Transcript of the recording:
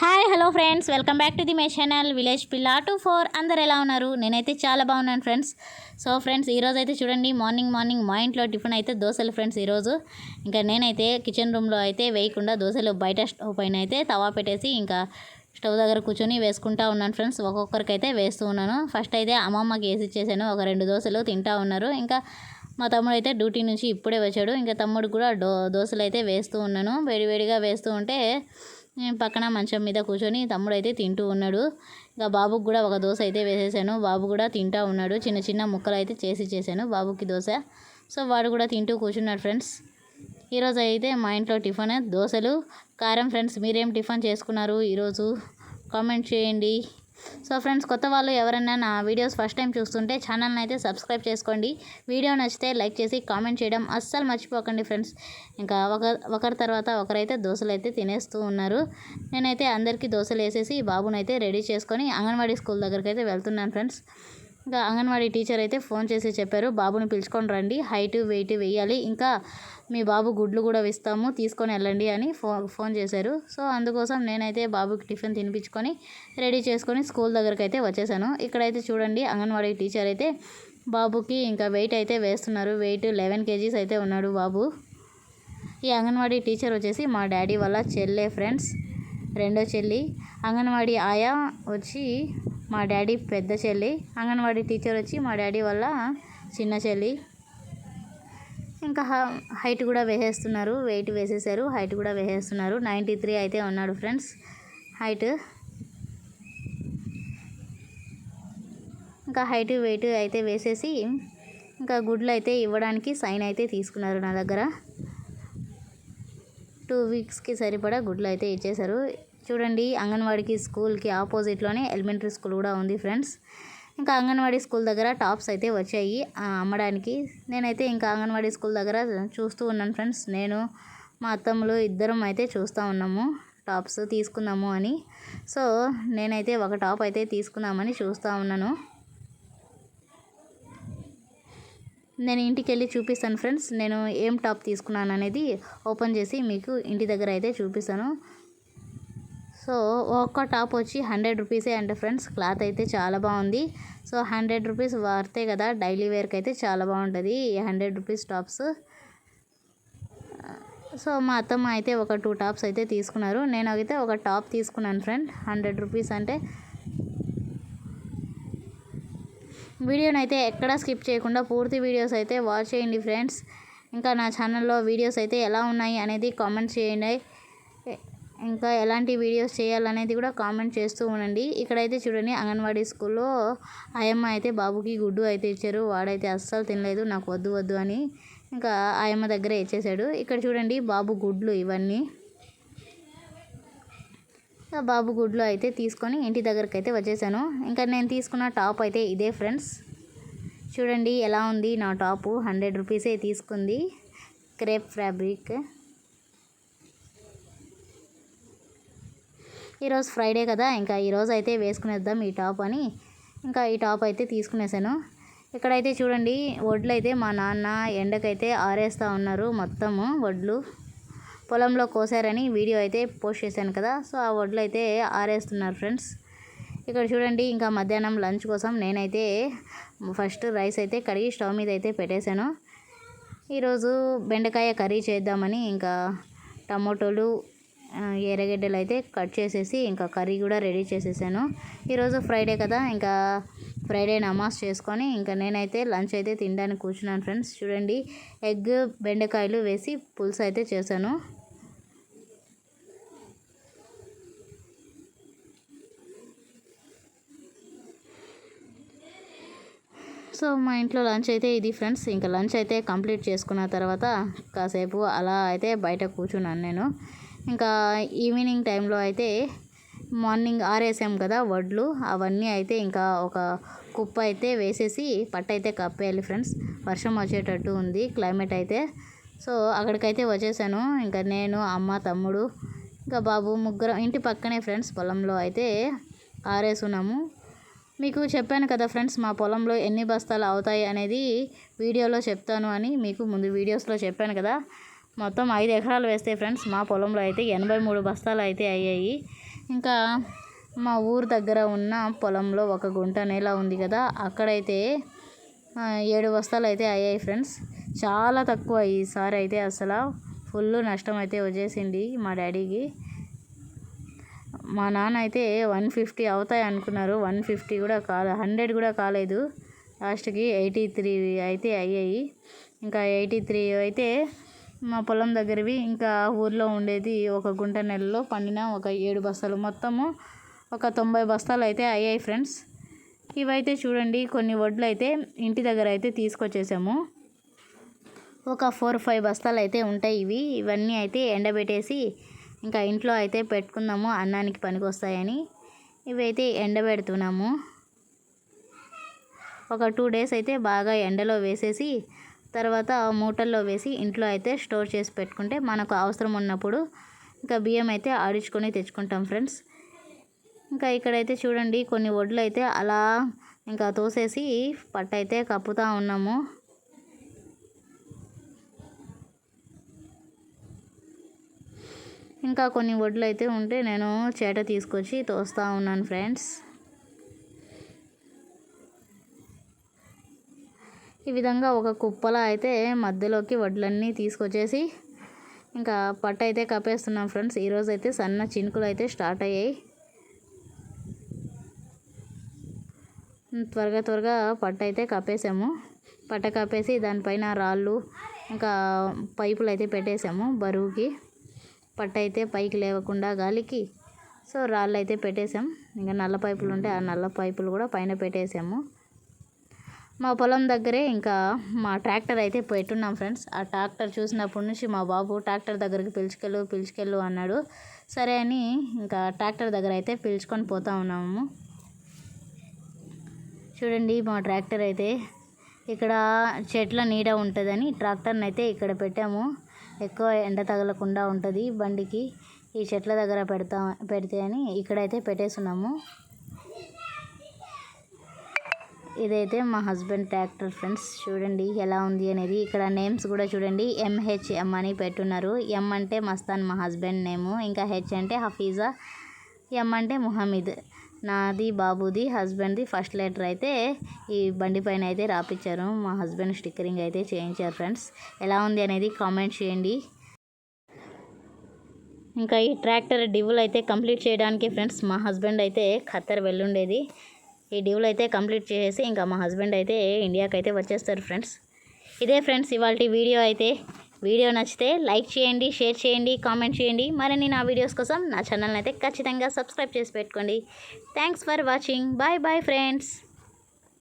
Hi hello friends. Welcome back to the my channel village పిల్ల two four. అందరు ఎలా ఉన్నారు? నేనైతే చాలా బాగున్నాను ఫ్రెండ్స్. సో ఫ్రెండ్స్ ఈరోజు అయితే చూడండి మార్నింగ్ మార్నింగ్ మా ఇంట్లో టిఫిన్ అయితే దోశలు ఫ్రెండ్స్ ఈరోజు ఇంకా నేనైతే కిచెన్ రూమ్లో అయితే వేయకుండా దోశలు బయట స్టవ్ పైన అయితే తవా పెట్టేసి ఇంకా స్టవ్ దగ్గర కూర్చొని వేసుకుంటా ఉన్నాను ఫ్రెండ్స్. ఒక్కొక్కరికి అయితే వేస్తూ ఉన్నాను. ఫస్ట్ అయితే అమ్మమ్మకి వేసి ఇచ్చేసాను. ఒక రెండు దోశలు తింటా ఉన్నారు. ఇంకా మా తమ్ముడు అయితే డ్యూటీ నుంచి ఇప్పుడే వచ్చాడు. ఇంకా తమ్ముడు కూడా డో దోశలు అయితే వేస్తూ ఉన్నాను. వేడివేడిగా వేస్తూ ఉంటే పక్కన మంచం మీద కూర్చొని తమ్ముడు అయితే తింటూ ఉన్నాడు. ఇంకా బాబుకి కూడా ఒక దోశ అయితే వేసేసాను. బాబు కూడా తింటూ ఉన్నాడు. చిన్న చిన్న ముక్కలు అయితే చేసి చేశాను బాబుకి దోశ. సో వాడు కూడా తింటూ కూర్చున్నాడు ఫ్రెండ్స్. ఈరోజు అయితే మా ఇంట్లో టిఫిన్ దోశలు కారం ఫ్రెండ్స్. మీరేం టిఫిన్ చేసుకున్నారు ఈరోజు? కామెంట్ చేయండి. సో ఫ్రెండ్స్ కొత్త వాళ్ళు ఎవరైనా నా వీడియోస్ ఫస్ట్ టైం చూస్తుంటే ఛానల్ని అయితే సబ్స్క్రైబ్ చేసుకోండి. వీడియో నచ్చితే లైక్ చేసి కామెంట్ చేయడం అస్సలు మర్చిపోకండి ఫ్రెండ్స్. ఇంకా ఒక ఒకరి తర్వాత ఒకరైతే దోశలు అయితే తినేస్తూ ఉన్నారు. నేనైతే అందరికీ దోశలు వేసేసి బాబునైతే రెడీ చేసుకొని అంగన్వాడీ స్కూల్ దగ్గరికి అయితే వెళ్తున్నాను ఫ్రెండ్స్. ఇంకా అంగన్వాడీ టీచర్ అయితే ఫోన్ చేసి చెప్పారు బాబుని పిలుచుకొని రండి హైట్ వెయిట్ వేయాలి ఇంకా మీ బాబు గుడ్లు కూడా ఇస్తాము తీసుకొని వెళ్ళండి అని ఫో ఫోన్ చేశారు. సో అందుకోసం నేనైతే బాబుకి టిఫిన్ తినిపించుకొని రెడీ చేసుకొని స్కూల్ దగ్గరికి అయితే వచ్చేసాను. ఇక్కడైతే చూడండి అంగన్వాడీ టీచర్ అయితే బాబుకి ఇంకా వెయిట్ అయితే వేస్తున్నారు. వెయిట్ లెవెన్ కేజీస్ అయితే ఉన్నాడు బాబు. ఈ అంగన్వాడీ టీచర్ వచ్చేసి మా డాడీ వాళ్ళ చెల్లె ఫ్రెండ్స్ రెండో చెల్లి. అంగన్వాడీ ఆయా వచ్చి మా డాడీ పెద్ద చెల్లి. అంగన్వాడీ టీచర్ వచ్చి మా డాడీ వాళ్ళ చిన్న చెల్లి. ఇంకా హైట్ కూడా వేసేస్తున్నారు. వెయిట్ వేసేసారు హైట్ కూడా వేసేస్తున్నారు. నైంటీ త్రీ అయితే ఉన్నాడు ఫ్రెండ్స్. హైట్. ఇంకా హైట్ వెయిట్ అయితే వేసేసి ఇంకా గుడ్లు అయితే ఇవ్వడానికి సైన్ అయితే తీసుకున్నారు నా దగ్గర. టూ వీక్స్కి సరిపడా గుడ్లు అయితే ఇచ్చేశారు. చూడండి అంగన్వాడీకి స్కూల్కి ఆపోజిట్లోనే ఎలిమెంటరీ స్కూల్ కూడా ఉంది ఫ్రెండ్స్. ఇంకా అంగన్వాడీ స్కూల్ దగ్గర టాప్స్ అయితే వచ్చాయి. అమ్మడానికి. నేనైతే ఇంకా అంగన్వాడీ స్కూల్ దగ్గర చూస్తూ ఉన్నాను ఫ్రెండ్స్. నేను మా అత్తమ్మలు ఇద్దరం అయితే చూస్తూ ఉన్నాము. టాప్స్ తీసుకుందాము అని. సో నేనైతే ఒక టాప్ అయితే తీసుకుందామని చూస్తూ ఉన్నాను. నేను ఇంటికి వెళ్ళి చూపిస్తాను ఫ్రెండ్స్. నేను ఏం టాప్ తీసుకున్నాను అనేది ఓపెన్ చేసి మీకు ఇంటి దగ్గర అయితే చూపిస్తాను. సో ఒక్క టాప్ వచ్చి హండ్రెడ్ రూపీసే అంటే ఫ్రెండ్స్. క్లాత్ అయితే చాలా బాగుంది. సో హండ్రెడ్ రూపీస్ వాడితే కదా డైలీ వేర్కి అయితే చాలా బాగుంటుంది ఈ హండ్రెడ్ రూపీస్ టాప్స్. సో మా అత్తమ్మ అయితే ఒక టూ టాప్స్ అయితే తీసుకున్నారు. నేను అయితే ఒక టాప్ తీసుకున్నాను ఫ్రెండ్ హండ్రెడ్ రూపీస్ అంటే. వీడియోని అయితే ఎక్కడా స్కిప్ చేయకుండా పూర్తి వీడియోస్ అయితే వాచ్ చేయండి ఫ్రెండ్స్. ఇంకా నా ఛానల్లో వీడియోస్ అయితే ఎలా ఉన్నాయి అనేది కామెంట్ చేయండి. ఇంకా ఎలాంటి వీడియోస్ చేయాలనేది కూడా కామెంట్ చేస్తూ ఉండండి. ఇక్కడైతే చూడండి అంగన్వాడీ స్కూల్లో ఆయమ్మ అయితే బాబుకి గుడ్డు అయితే ఇచ్చారు. వాడైతే అస్సలు తినలేదు నాకు వద్దు వద్దు అని ఇంకా ఆయమ్మ దగ్గరే ఇచ్చేసాడు. ఇక్కడ చూడండి బాబు గుడ్లు ఇవన్నీ. బాబు గుడ్లు అయితే తీసుకొని ఇంటి దగ్గరకు అయితే వచ్చేసాను. ఇంకా నేను తీసుకున్న టాప్ అయితే ఇదే ఫ్రెండ్స్. చూడండి ఎలా ఉంది నా టాపు? హండ్రెడ్ రూపీసే తీసుకుంది. Crepe fabric. ఈరోజు ఫ్రైడే కదా ఇంకా ఈరోజు అయితే వేసుకునేద్దాం ఈ టాప్ అని. ఇంకా ఈ టాప్ అయితే తీసుకునేసాను. ఇక్కడైతే చూడండి వడ్లు అయితే మా నాన్న ఎండకైతే ఆరేస్తూ ఉన్నారు మొత్తము వడ్లు. పొలంలో కోసారని వీడియో అయితే పోస్ట్ చేశాను కదా సో ఆ వడ్లు అయితే ఆరేస్తున్నారు ఫ్రెండ్స్. ఇక్కడ చూడండి ఇంకా మధ్యాహ్నం లంచ్ కోసం నేనైతే ఫస్ట్ రైస్ అయితే కడిగి స్టవ్ మీద అయితే పెట్టేశాను. ఈరోజు బెండకాయ కర్రీ చేద్దామని ఇంకా టమోటోలు ఎర్రగడ్డలు అయితే కట్ చేసేసి ఇంకా కర్రీ కూడా రెడీ చేసేసాను. ఈరోజు ఫ్రైడే కదా ఇంకా ఫ్రైడే నమాజ్ చేసుకొని ఇంకా నేనైతే లంచ్ అయితే తినడానికి కూర్చున్నాను ఫ్రెండ్స్. చూడండి ఎగ్ బెండకాయలు వేసి పులుసు అయితే చేశాను. సో మా ఇంట్లో లంచ్ అయితే ఇది ఫ్రెండ్స్. ఇంకా లంచ్ అయితే కంప్లీట్ చేసుకున్న తర్వాత కాసేపు అలా అయితే బయట కూర్చున్నాను నేను. ఇంకా ఈవినింగ్ టైంలో అయితే మార్నింగ్ ఆరేసాం కదా వడ్లు అవన్నీ అయితే ఇంకా ఒక కుప్ప అయితే వేసేసి పట్ట అయితే కప్పేయాలి ఫ్రెండ్స్. వర్షం వచ్చేటట్టు ఉంది క్లైమేట్ అయితే. సో అక్కడికైతే వచ్చేసాను. ఇంకా నేను అమ్మ తమ్ముడు ఇంకా బాబు ముగ్గురు ఇంటి పక్కనే ఫ్రెండ్స్ పొలంలో అయితే ఆరేసున్నాము. మీకు చెప్పాను కదా ఫ్రెండ్స్ మా పొలంలో ఎన్ని బస్తాలు అవుతాయి అనేది వీడియోలో చెప్తాను అని మీకు ముందు వీడియోస్లో చెప్పాను కదా. మొత్తం ఐదు ఎకరాలు వేస్తే ఫ్రెండ్స్ మా పొలంలో అయితే ఎనభై మూడు బస్తాలు అయితే అయ్యాయి. ఇంకా మా ఊరు దగ్గర ఉన్న పొలంలో ఒక గుంట నేల ఉంది కదా అక్కడైతే ఏడు బస్తాలు అయితే అయ్యాయి ఫ్రెండ్స్. చాలా తక్కువ ఈసారి అయితే అసలు ఫుల్ నష్టం అయితే వచ్చేసింది మా డాడీకి. మా నాన్న అయితే వన్ ఫిఫ్టీ అవుతాయి అనుకున్నారు వన్ ఫిఫ్టీ కూడా కాలే హండ్రెడ్ కూడా కాలేదు. లాస్ట్కి ఎయిటీ త్రీ అయితే అయ్యాయి. ఇంకా ఎయిటీ త్రీ అయితే మా పొలం దగ్గరవి ఇంకా ఊర్లో ఉండేది ఒక గుంట నెలలో పండిన ఒక ఏడు బస్తాలు. మొత్తము ఒక తొంభై బస్తాలు అయితే అయ్యాయి ఫ్రెండ్స్. ఇవైతే చూడండి కొన్ని వడ్లు అయితే ఇంటి దగ్గర అయితే తీసుకొచ్చేసాము. ఒక ఫోర్ ఫైవ్ బస్తాలు అయితే ఉంటాయి ఇవి. ఇవన్నీ అయితే ఎండబెట్టేసి ఇంకా ఇంట్లో అయితే పెట్టుకుందాము అన్నానికి పనికొస్తాయని. ఇవైతే ఎండబెడుతున్నాము. ఒక టూ డేస్ అయితే బాగా ఎండలో వేసేసి తర్వాత మూటల్లో వేసి ఇంట్లో అయితే స్టోర్ చేసి పెట్టుకుంటే మనకు అవసరం ఉన్నప్పుడు ఇంకా బియ్యం అయితే ఆడించుకొని తెచ్చుకుంటాం ఫ్రెండ్స్. ఇంకా ఇక్కడైతే చూడండి కొన్ని వడ్లు అయితే అలా ఇంకా తోసేసి పట్ట అయితే కప్పుతా ఉన్నాము. ఇంకా కొన్ని వడ్లు అయితే ఉంటే నేను చేట తీసుకొచ్చి తోస్తూ ఉన్నాను ఫ్రెండ్స్. ఈ విధంగా ఒక కుప్పలా అయితే మధ్యలోకి వడ్లన్నీ తీసుకొచ్చేసి ఇంకా పట్ట అయితే కప్పేస్తున్నాం ఫ్రెండ్స్. ఈరోజు అయితే సన్న చినుకులు అయితే స్టార్ట్ అయ్యాయి. త్వరగా త్వరగా పట్ట అయితే కప్పేసాము. పట్ట కప్పేసి దానిపైన రాళ్ళు ఇంకా పైపులు అయితే పెట్టేసాము బరువుకి. పట్ట అయితే పైకి లేవకుండా గాలికి. సో రాళ్ళు అయితే పెట్టేసాం. ఇంకా నల్ల పైపులు ఉంటే ఆ నల్ల పైపులు కూడా పైన పెట్టేసాము. మా పొలం దగ్గరే ఇంకా మా ట్రాక్టర్ అయితే పెట్టున్నాం ఫ్రెండ్స్. ఆ ట్రాక్టర్ చూసినప్పటి నుంచి మా బాబు ట్రాక్టర్ దగ్గరికి పిలుచుకెళ్ళు పిలుచుకెళ్ళు అన్నాడు. సరే అని ఇంకా ట్రాక్టర్ దగ్గర అయితే పిలుచుకొని పోతా ఉన్నాము. చూడండి మా ట్రాక్టర్ అయితే ఇక్కడ చెట్ల నీడ ఉంటుందని ట్రాక్టర్ని అయితే ఇక్కడ పెట్టాము. ఎక్కువ ఎండ తగలకుండా ఉంటుంది బండికి. ఈ చెట్ల దగ్గర పెడతా పెడితే అని ఇక్కడైతే పెట్టేస్తున్నాము ఇదైతే మా హస్బెండ్ ట్రాక్టర్ ఫ్రెండ్స్ చూడండి ఎలా ఉంది అనేది. ఇక్కడ నేమ్స్ కూడా చూడండి ఎంహెచ్ఎం అని పెట్టున్నారు. ఎం అంటే మస్తాన్ మా హస్బెండ్ నేము. ఇంకా హెచ్ అంటే హఫీజా ఎం అంటే ముహమ్మద్. నాది బాబుది హస్బెండ్ది ఫస్ట్ లెటర్ అయితే ఈ బండి పైన అయితే రాపించారు మా హస్బెండ్ స్టిక్కరింగ్ అయితే చేయించారు ఫ్రెండ్స్. ఎలా ఉంది అనేది కామెంట్ చేయండి. ఇంకా ఈ ట్రాక్టర్ డివుల్ అయితే కంప్లీట్ చేయడానికి ఫ్రెండ్స్ మా హస్బెండ్ అయితే ఖత్తర్ వెళ్ళుండేది. ఈ డ్యూల్ అయితే కంప్లీట్ చేసేసి ఇంకా మా హస్బెండ్ అయితే ఇండియాకి అయితే వచ్చేస్తారు ఫ్రెండ్స్. ఇదే ఫ్రెండ్స్ ఇవాళ వీడియో అయితే. వీడియో నచ్చితే లైక్ చేయండి షేర్ చేయండి కామెంట్ చేయండి. మరిన్ని నా వీడియోస్ కోసం నా ఛానల్ని అయితే ఖచ్చితంగా సబ్స్క్రైబ్ చేసి పెట్టుకోండి. Thanks for watching. Bye bye friends.